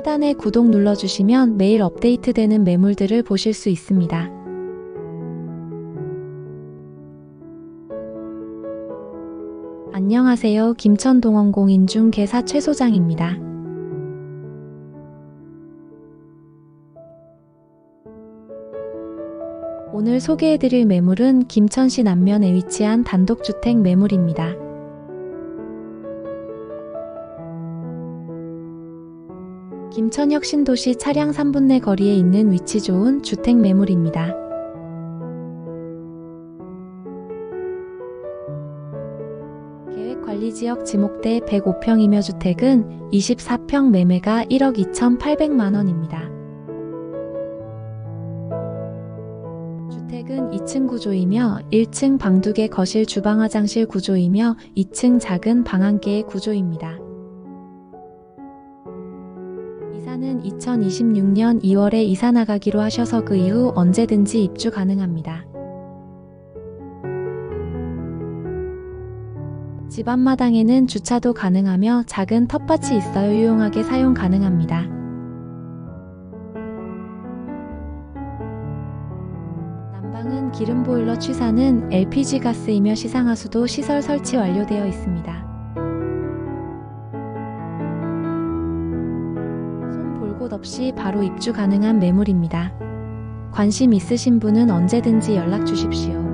하단에 구독 눌러주시면 매일 업데이트되는 매물들을 보실 수 있습니다. 안녕하세요. 김천동원공인중 개사 최 소장입니다. 오늘 소개해드릴 매물은 김천시 남면에 위치한 단독주택 매물입니다. 김천역 신도시 차량 3분 내 거리에 있는 위치 좋은 주택 매물입니다. 계획관리지역 지목대 105평이며 주택은 24평 매매가 1억 2,800만 원입니다. 주택은 2층 구조이며 1층 방 2개 거실 주방 화장실 구조이며 2층 작은 방 1개의 구조입니다. 이사는 2026년 2월에 이사 나가기로 하셔서 그 이후 언제든지 입주 가능합니다. 집 앞마당에는 주차도 가능하며 작은 텃밭이 있어요 유용하게 사용 가능합니다. 난방은 기름 보일러 취사는 LPG 가스이며 시상하수도 시설 설치 완료되어 있습니다. 곳 없이 바로 입주 가능한 매물입니다. 관심 있으신 분은 언제든지 연락 주십시오.